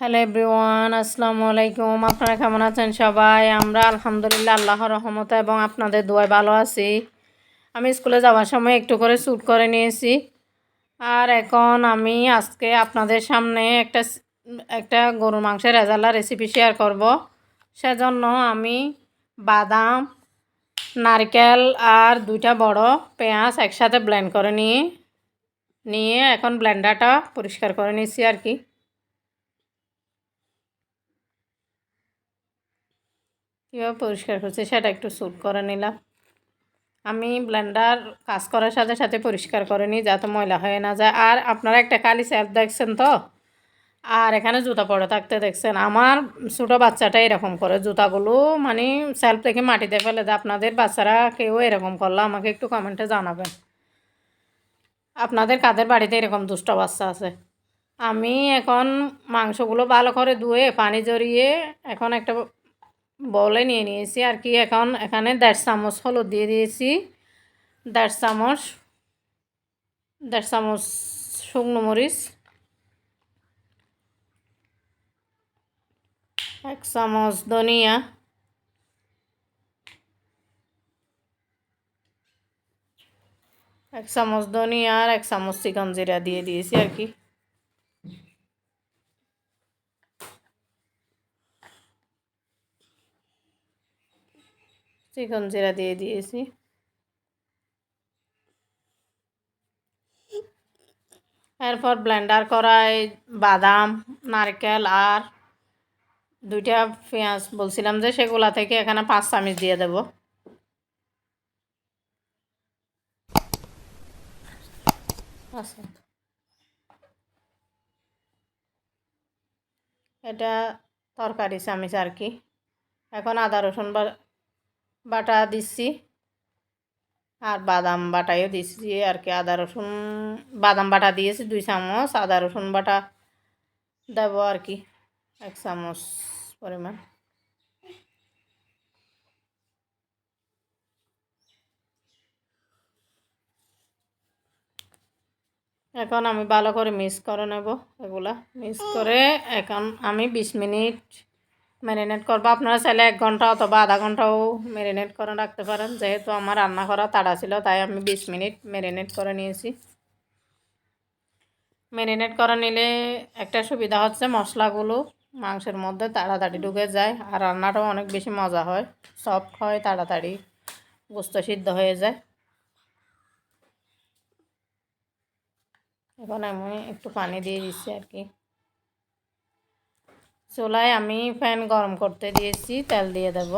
Hello everyone আসসালামু আলাইকুম আপনারা কেমন আছেন সবাই? আমরা আলহামদুলিল্লাহ আল্লাহর রহমত এবং আপনাদের দোয়ায় ভালো আছি। আমি স্কুলে যাওয়ার সময় একটু করে শ্যুট করে নিয়েছি। আর এখন আমি আজকে আপনাদের সামনে একটা একটা গরুর মাংসের রেজাল্লা রেসিপি শেয়ার করব। সেজন্য আমি বাদাম, নারকেল আর দুইটা বড় পেঁয়াজ একসাথে ব্লেন্ড করে নিয়ে নিয়ে এখন ব্লেন্ডারটা পরিষ্কার করে নিয়েছি আর কি। কীভাবে পরিষ্কার করছি সেটা একটু শ্যুট করে নিলাম। আমি ব্লেন্ডার কাজ করার সাথে সাথে পরিষ্কার করে নিই যাতে ময়লা হয়ে না যায়। আর আপনারা একটা কালি সেলফ দেখছেন তো? আর এখানে জুতা পড়ে থাকতে দেখছেন। আমার ছোটো বাচ্চাটা এরকম করে জুতাগুলো মানে সেলফ থেকে মাটিতে ফেলে দেয়। আপনাদের বাচ্চারা কেউ এরকম করলে আমাকে একটু কমেন্টে জানাবেন। আপনাদের কাদের বাড়িতে এরকম দুষ্ট বাচ্চা আছে? আমি এখন মাংসগুলো ভালো করে ধুয়ে, পানি জড়িয়ে এখন একটা বলে নিয়ে নিয়েছি আর কি। এখন, এখানে দেড় চামচ হলুদ দিয়ে দিয়েছি। দেড় চামচ দেড় চামচ শুকনো মরিচ, এক চামচ ধনিয়া, এক চামচ ধনিয়া আর এক চামচ চিকন জিরা দিয়ে দিয়েছি আর কি। চিকন জিরা দিয়ে দিয়েছি। এরপর ব্লেন্ডার করাই, বাদাম, নারকেল আর দুইটা পেঁয়াজ। বলছিলাম যে সেগুলা থেকে এখানে পাঁচ চামচ দিয়ে দেব। আচ্ছা। এটা তরকারি চামিচ আর কি। এখন আদা, রসুন বা বাটা দিচ্ছি। আর বাদাম বাটাইও দিচ্ছি। আর কি আদা, রসুন, বাদাম বাটা দিয়েছি দুই চামচ। আদা, রসুন বাটা দেব আর কি এক চামচ পরিমাণ। এখন আমি ভালো করে মিক্স করে নেব এগুলা। মিক্স করে এখন আমি বিশ মিনিট ম্যারিনেট করব। আপনারা চাইলে এক ঘণ্টা অথবা আধা ঘন্টাও ম্যারিনেট করে রাখতে পারেন। যেহেতু আমার রান্না করা তাড়া ছিল, তাই আমি বিশ মিনিট ম্যারিনেট করে নিয়েছি। ম্যারিনেট করে নিলে একটা সুবিধা হচ্ছে, মশলাগুলো মাংসের মধ্যে তাড়াতাড়ি ঢুকে যায় আর রান্নাটাও অনেক বেশি মজা হয়। সফট হয়, তাড়াতাড়ি গোস্ত সিদ্ধ হয়ে যায়। এখন আমি একটু পানি দিয়ে দিচ্ছি আর কি। চুলায় আমি ফ্যান গরম করতে দিয়েছি, তেল দিয়ে দেব।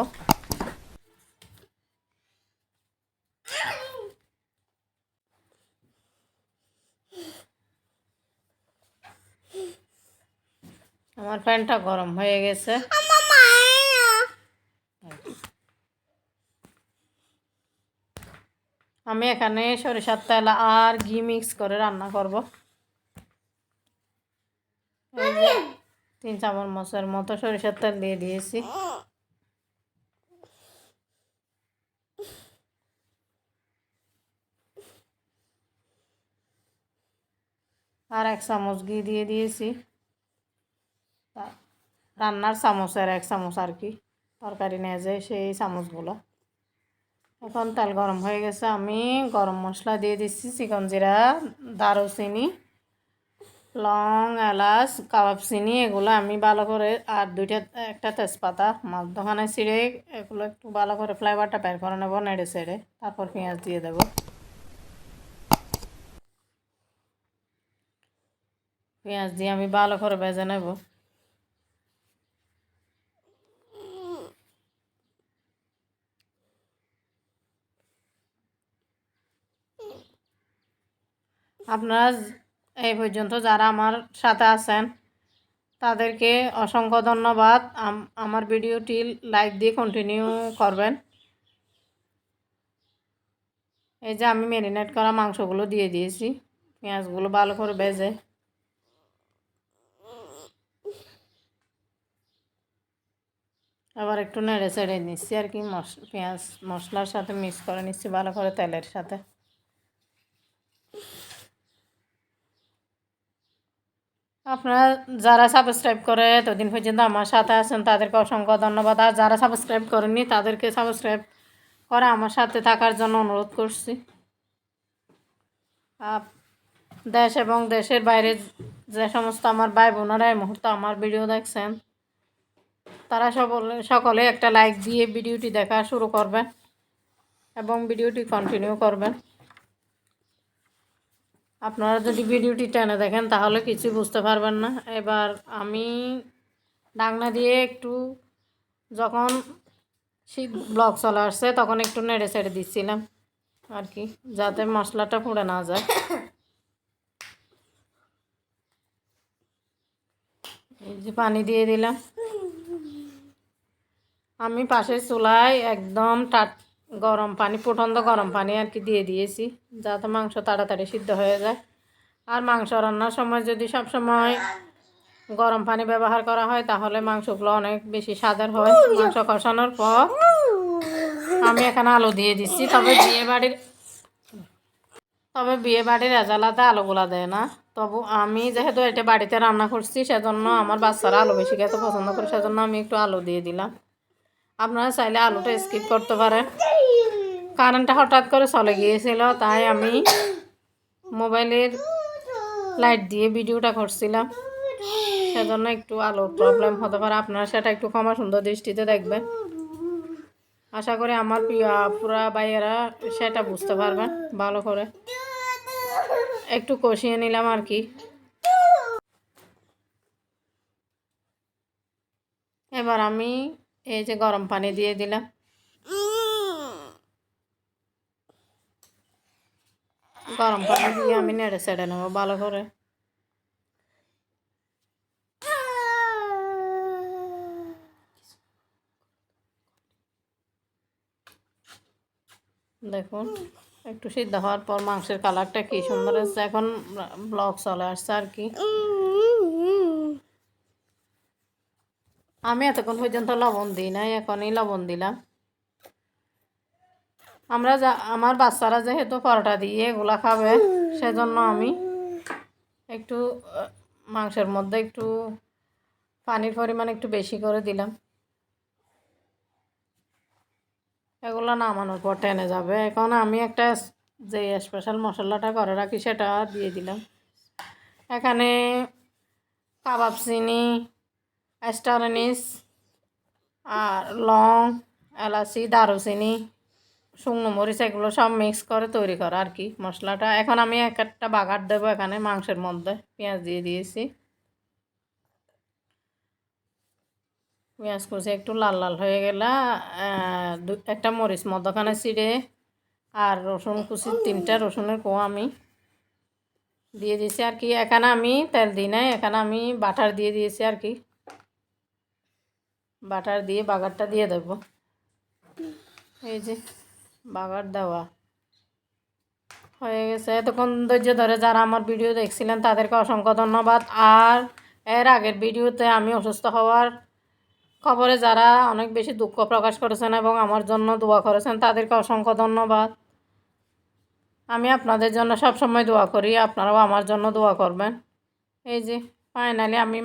আমার ফ্যানটা গরম হয়ে গেছে। আমি এখানে সরিষার তেল আর ঘি মিক্স করে রান্না করব। তিন চামচের মতো সরিষার তেল দিয়ে দিয়েছি। আর এক চামচ ঘি দিয়ে দিয়েছি। রান্নার চামচের এক চামচ আর কি, তরকারি নিয়ে যায় সেই চামচগুলো। এখন তেল গরম হয়ে গেছে, আমি গরম মশলা দিয়ে দিচ্ছি, চিকন জিরা, দারুচিনি লং এলাচ, কাবাব চিনি, এগুলো আমি ভালো করে আর দুইটা, একটা তেজপাতা মধ্যখানে ছিঁড়ে এগুলো একটু ভালো করে ফ্লেভারটা বের করে নেব নেড়ে ছেড়ে তারপর পেঁয়াজ দিয়ে দেবো। পেঁয়াজ দিয়ে আমি ভালো করে ভেজে নেব। আপনারা এই পর্যন্ত যারা আমার সাথে আছেন, তাদেরকে অসংখ্য ধন্যবাদ। আমার ভিডিওটি লাইক দিয়ে কন্টিনিউ করবেন। এই যে আমি ম্যারিনেট করা মাংসগুলো দিয়ে দিয়েছি। পেঁয়াজগুলো ভালো করে ভেজে। আবার একটু নেড়ে চেড়ে নিচ্ছি আর কি, মশ, পেঁয়াজ মশলার সাথে মিক্স করে নিচ্ছি ভালো করে তেলের সাথে। আপনারা যারা সাবস্ক্রাইব করে এতদিন পর্যন্ত আমার সাথে আছেন, তাদেরকে অসংখ্য ধন্যবাদ। আর যারা সাবস্ক্রাইব করেননি, তাদেরকে সাবস্ক্রাইব করে আমার সাথে থাকার জন্য অনুরোধ করছি। দেশ এবং দেশের বাইরে যে সমস্ত আমার ভাই বোনেরা এই মুহূর্তে আমার ভিডিও দেখছেন, তারা সকলে সকলে একটা লাইক দিয়ে ভিডিওটি দেখা শুরু করবেন এবং ভিডিওটি কন্টিনিউ করবেন। আপনারা যদি ভিডিওটি টেনে দেখেন, তাহলে কিছু বুঝতে পারবেন না। এবার আমি ডাকনা দিয়ে একটু যখন শীত ব্লক চলে আসছে, তখন একটু নেড়ে ছেড়ে দিচ্ছিলাম আর কি, যাতে মশলাটা পুড়ে না যায়। এই যে পানি দিয়ে দিলাম। আমি পাশের চুলায় একদম টাট গরম পানি ফুটন্ত গরম পানি আর কি দিয়ে দিয়েছি, যাতে মাংস তাড়াতাড়ি সিদ্ধ হয়ে যায়। আর মাংস রান্নার সময় যদি সব সময় গরম পানি ব্যবহার করা হয়, তাহলে মাংসগুলো অনেক বেশি স্বাদের হয়। মাংস কষানোর পর আমি এখানে আলু দিয়ে দিচ্ছি। তবে বিয়ে বাড়ির, তবে বিয়ে বাড়ির রেজালাতে আলুগুলা দেয় না। তবু আমি যেহেতু এটা বাড়িতে রান্না করছি, সেজন্য আমার বাচ্চারা আলু বেশি খেতে পছন্দ করে, সেজন্য আমি একটু আলু দিয়ে দিলাম। আপনারা চাইলে আলুটা স্কিপ করতে পারেন। কারেন্টটা হঠাৎ করে চলে গিয়েছিল, তাই আমি মোবাইলের লাইট দিয়ে ভিডিওটা করছিলাম। সেজন্য একটু আলোর প্রবলেম হতে পারে। আপনারা সেটা একটু ক্ষমা সুন্দর দৃষ্টিতে দেখবেন। আশা করি আমার আপুরা, ভাইয়েরা সেটা বুঝতে পারবেন ভালো করে। একটু কষিয়ে নিলাম আর কি। এবার আমি এই যে গরম পানি দিয়ে দিলাম। গরম পানি দিয়ে আমি নেড়ে চেড়ে নেব ভালো করে দেখুন একটু সিদ্ধ হওয়ার পর মাংসের কালারটা কি সুন্দর এসছে এখন ব্লক চলে আসছে আর কি আমি এতক্ষণ পর্যন্ত লবণ দিই নাই এখনই লবণ দিলাম আমরা যা, আমার বাচ্চারা যেহেতু পরোটা দিয়ে এগুলা খাবে, সেজন্য আমি একটু মাংসের মধ্যে একটু পানির পরিমাণ একটু বেশি করে দিলাম। এগুলো নামানোর পর টেনে যাবে। এখন আমি একটা যে স্পেশাল মশলাটা করে রাখি সেটা দিয়ে দিলাম। এখানে কাবাব চিনি স্টার আনিস আর লং, এলাচি, দারুচিনি শুকনো মরিচ এগুলো সব মিক্স করে তৈরি করা আর কি। মশলাটা, এখন আমি এক একটা বাগার দেবো এখানে মাংসের মধ্যে। পেঁয়াজ দিয়ে দিয়েছি। পেঁয়াজ কুচি একটু লাল লাল হয়ে গেলে একটা মরিচ মধ্যখানে ছিঁড়ে আর রসুন কুচি তিনটা রসুনের কোয়া আমি দিয়ে দিয়েছি আর কি। এখানে আমি তেল দিই নাই, এখানে আমি বাটার দিয়ে দিয়েছি আর কি। বাটার দিয়ে বাগারটা দিয়ে দেবো। এই যে বাগার দেওয়া। হয়ে গেছে। এতক্ষণ ধৈর্য ধরে যারা আমার ভিডিও দেখছিলেন, তাদেরকে অসংখ্য ধন্যবাদ। আর এর আগের ভিডিওতে আমি অসুস্থ হওয়ার খবরে যারা অনেক বেশি দুঃখ প্রকাশ করেছেন এবং আমার জন্য দোয়া করেছেন, তাদেরকে অসংখ্য ধন্যবাদ। আমি আপনাদের জন্য সব সময় দোয়া করি, আপনারাও আমার জন্য দোয়া করবেন। এই যে ফাইনালি আমি